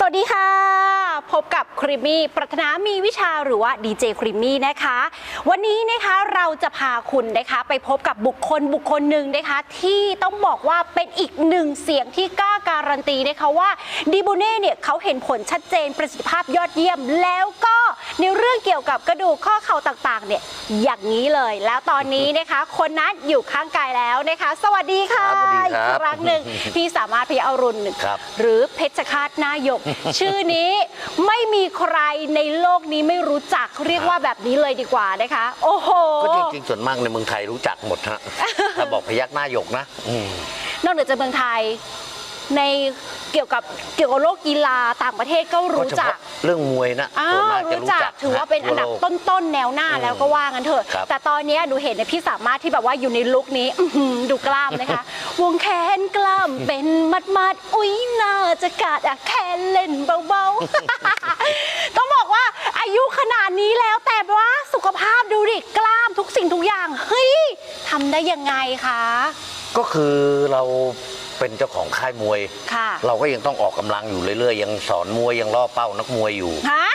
สวัสดีค่ะ พบกับครีมมี่ปรัตนามีวิชาหรือว่าดีเจครีมมี่นะคะ วันนี้นะคะเราจะพาคุณนะคะไปพบกับบุคคลบุคคลหนึ่งนะคะ ที่ต้องบอกว่าเป็นอีกหนึ่งเสียงที่กล้าการันตีนะคะว่าดีบูเน่เนี่ยเขาเห็นผลชัดเจนประสิทธิภาพยอดเยี่ยมแล้วก็ ในเรื่องเกี่ยวกับกระดูกข้อเข่าต่างๆ เนี่ยอย่างนี้เลย แล้วตอนนี้นะคะ คนนั้นอยู่ข้างกายแล้วนะคะ สวัสดีค่ะครับสวัสดีอีกครับครั้งหนึ่งพี่สามารถพยาอรุณ ครับ หรือเพชรคาตหนายก ชื่อนี้ไม่มีใครในโลกนี้ไม่รู้จักเรียกว่าแบบนี้เลยดีกว่านะคะ โอ้โห ก็จริงๆส่วนมากในเมืองไทยรู้จักหมดฮะ ถ้าบอกพยักหน้าหยกนะอืม นอกเหนือจากเมืองไทย ในเกี่ยวกับเกี่ยวกับโลกกีฬาต่างประเทศก็ก็รู้เฉจักพาะเรื่องมวยนะอ้าส่วนวมากจะรู้รู้จัจักกถือว่าเป็นอันดับทั่วโลกต้นๆ แนวหน้าอืมแล้วก็ว่ากันเถอะ ครับ แต่ตอนนี้หนูเห็นในยพี่สามารถที่แบบว่าอยู่ในลุคนี้อื้อหือดูกล้ามนะคะ วงแขนกล้ามเป็นมัดมัดๆอุ้ยน่าจะกาดอะแค่เล่นเบาๆ ต้องบอกว่าอายุขนาดนี้แล้วแต่ว่าสุขภาพดูดิกล้ามทุกสิ่งทุกอย่างเฮ้ยทำได้ยังไงคะ ก็คือเรา เป็นเจ้าของค่ายมวย ค่ะ เราก็ยังต้องออกกำลังอยู่เรื่อยๆ ยังสอนมวยยังล่อเป้านักมวยอยู่ฮะ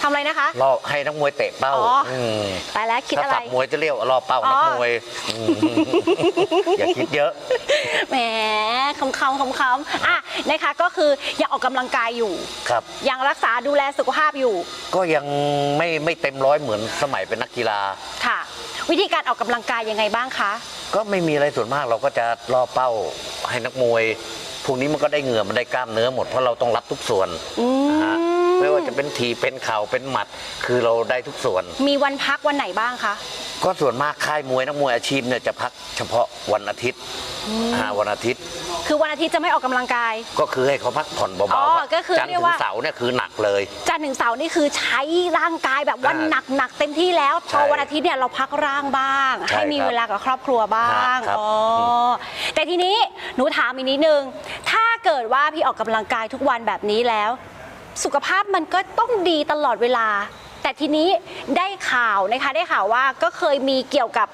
ทำอะไรนะคะ ล่อให้นักมวยเตะเป้าอ๋ออื มตายแล้วคิดถ้าอะไร สับมวยจะเรียกว่าล่อเป้าอ๋อนักมวยมอย่าคิดเยอะ แหมคำคำคำคำๆอะนะคะก็คือยังออกกำลังกายอยู่ ครับ ยังรักษาดูแลสุขภาพอยู่ก็ยังไม่ไม่เต็มร้อยเหมือนสมัยเป็นนักกีฬา ค่ะ วิธีการออกกำลังกายยังไงบ้างคะ ก็ไม่มีอะไรส่วนมากเราก็จะล่อเป้าให้นักมวยพวกนี้มันก็ได้เหงื่อมันได้กล้ามเนื้อหมดเพราะเราต้องรับทุกส่วนอืนะฮะม ไม่ว่าจะเป็นทีเป็นเข่าเป็นหมัด คือเราได้ทุกส่วน มีวันพักวันไหนบ้างคะ ก็ส่วนมากค่ายมวยนักมวยอาชีพเนี่ยจะพักเฉพาะวันอาทิตย์อ่าวันอาทิตย์ คือวันอาทิตย์จะไม่ออกกำลังกาย ก็คือให้เขาพักผ่อนอ๋เบาอก็คือจันทร์เรียถึกงว่า เสาร์เนี่ยคือหนักเลย จันทร์ถึงเสาร์นี่คือใช้ร่างกายแบบว่าอ่าหนักหนักๆเต็มที่แล้วพใช่อวันอาทิตย์เนี่ยเราพักร่างบ้าง ใช่ให้มีครับเวลากับครอบครัวบ้างครับ อ๋อแต่ทีนี้หนูถามอีกนิดนึง ถ้าเกิดว่าพี่ออกกำลังกายทุกวันแบบนี้แล้ว สุขภาพมันก็ต้องดีตลอดเวลา แต่ทีนี้ได้ข่าวนะคะได้ข่าวว่าก็เคยมีเกี่ยวกับ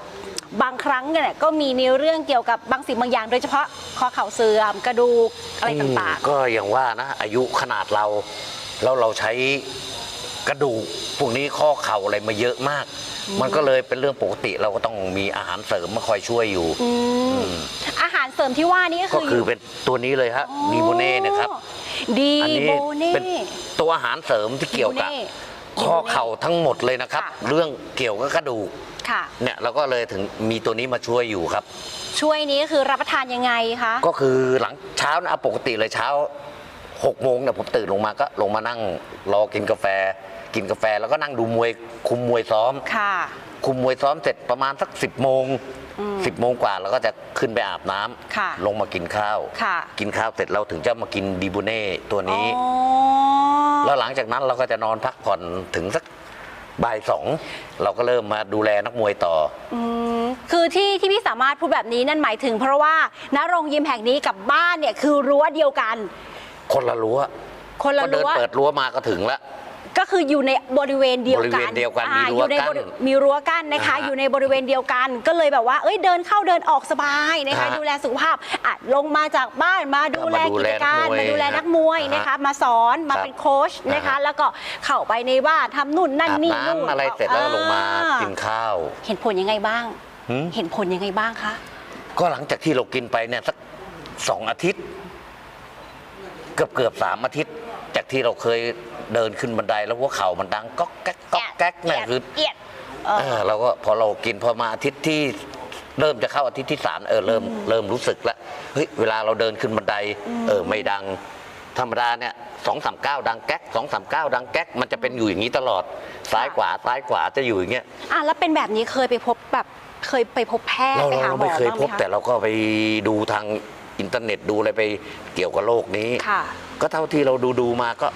บางครั้งเนี่ยก็มีในเรื่องเกี่ยวกับบางสิ่งบางอย่าง โดยเฉพาะข้อเข่าเสื่อมกระดูกอะไรต่างอืมก็อย่างว่านะ อายุขนาดเรา แล้วเราใช้กระดูกพวกนี้ข้อเข่าอะไรมาเยอะมาก มันก็เลยเป็นเรื่องปกติเราก็ต้องมีอาหารเสริมมาคอยช่วยอยู่ๆอืมอาหารเสริมที่ว่านี่ก็ก็คือ คือเป็นตัวนี้เลยฮะดีโบเน่นะครับ ดีอันนี้โบเน่เป็นตัวอาหารเสริมที่เกี่ยวกับดีโบเน่ข้อเข่าทั้งหมดเลยนะครับ ค่ะ เรื่องเกี่ยวกับกระดูกค่ะ เนี่ยเราก็เลยถึงมีตัวนี้มาช่วยอยู่ครับ ช่วยนี้คือรับประทานยังไงคะ ก็คือหลังเช้านะเอาปกติเลยเช้าหกโมงเนี่ยผมตื่นลงมาก็ลงมานั่งรอกินกาแฟ กินกาแฟแล้วก็นั่งดูมวยคุมมวยซ้อม ค่ะ คุมมวยซ้อมเสร็จประมาณสักสิบโมงอืมสิบโมงกว่าเราก็จะขึ้นไปอาบน้ำค่ะลงมากินข้าวค่ะกินข้าวเสร็จเราถึงจะมากินดีบูเน่ตัวนี้อ๋อแล้วหลังจากนั้นเราก็จะนอนพักผ่อนถึงสักบ่ายสองเราก็เริ่มมาดูแลนักมวยต่ออืมคือที่ที่พี่สามารถพูดแบบนี้นั่นหมายถึงเพราะว่าณโรงยิมแห่งนี้กับบ้านเนี่ยคือรั้วเดียวกัน คนละรั้ว คนละก็เดินรั้วเปิดรั้วมาก็ถึงแล้ว ก็คืออยู่ในบริเวณเดียวกันบริเวณเดียวกันอ่ามีรั้วอยู่ในกั้นบริมีรั้วกั้นนะคะ อ่าฮะอยู่ในบริเวณเดียวกัน ก็เลยแบบว่า เอ้ยเดินเข้าเดินออกสบายนะคะฮะดูแลสุขภาพอะลงมาจากบ้านมาดูแลมาดูกิแลจการนักมวยมาดูแลนักมวยฮะนะคะมาสอนมาครับเป็นโค้ชนะคะ อ่าฮะ แล้วก็เข้าไปในบ้านทำนู่นนั่นอาบนี่นู่นน้ำอะไรเสร็จแล้วก็ลงมาอ่กินข้าว เห็นผลยังไงบ้าง หืม เห็นผลยังไงบ้างคะ ก็หลังจากที่เรากินไปเนี่ยสักสองอาทิตย์ เกือบเกือบสามอาทิตย์ จากที่เราเคย เดินขึ้นบันไดแล้วหัวเข่ามันดังก๊อกแก๊กก๊อกแก๊กเนี่ยคือเอียดเออ เออเราก็พอเรากินพอมาอาทิตย์ที่เริ่มจะเข้าอาทิตย์ที่สามเออเริ่มเริ่มรู้สึกแล้วเฮ้ยเวลาเราเดินขึ้นบันได เออไม่ดัง ธรรมดาเนี่ยสองสามเก้าดังแก๊กสองสามเก้าดังแก๊กมันจะเป็นอยู่อย่างนี้ตลอดซ้ายขวาซ้ายขวาจะอยู่อย่างเงี้ยอะแล้วเป็นแบบนี้เคยไปพบแบบเคยไปพบแพทย์เราไปหาเราหมอไม่เคยบ้างพไหบมคะแต่เราก็ไปดูทางอินเทอร์เน็ตดูอะไรไปเกี่ยวกับโรคนี้ ค่ะ ก็เท่าที่เราดูดูมาก็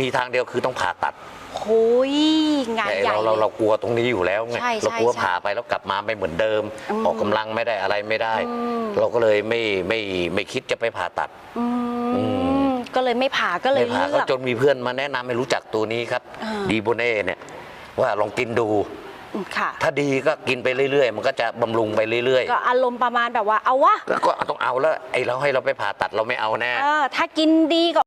มีทางเดียวคือต้องผ่าตัดโอ้ยงานแต่ใหญ่เราเราเรากลัวตรงนี้อยู่แล้วไงใช่ใช่เรากลัวใช่ผ่าไปแล้วกลับมาไม่เหมือนเดิมอืมออกกำลังไม่ได้อะไรไม่ได้อืมเราก็เลยไม่ไม่ไม่คิดจะไปผ่าตัดอือืมก็เลยไม่ผ่าก็เลยไม่ผ่าเลืก็อกจนมีเพื่อนมาแนะนำให้รู้จักตัวนี้ครับอ่าดีโบเน่เนี่ยว่าลองกินดูอืมค่ะถ้าดีก็กินไปเรื่อยๆ มันก็จะบำรุงไปเรื่อยก็อารมณ์ประมาณแบบว่าเอาวะๆแล้วก็ต้องเอาแล้วไอ้เราให้เราไปผ่าตัดเราไม่เอาแน่เออถ้ากินดีก็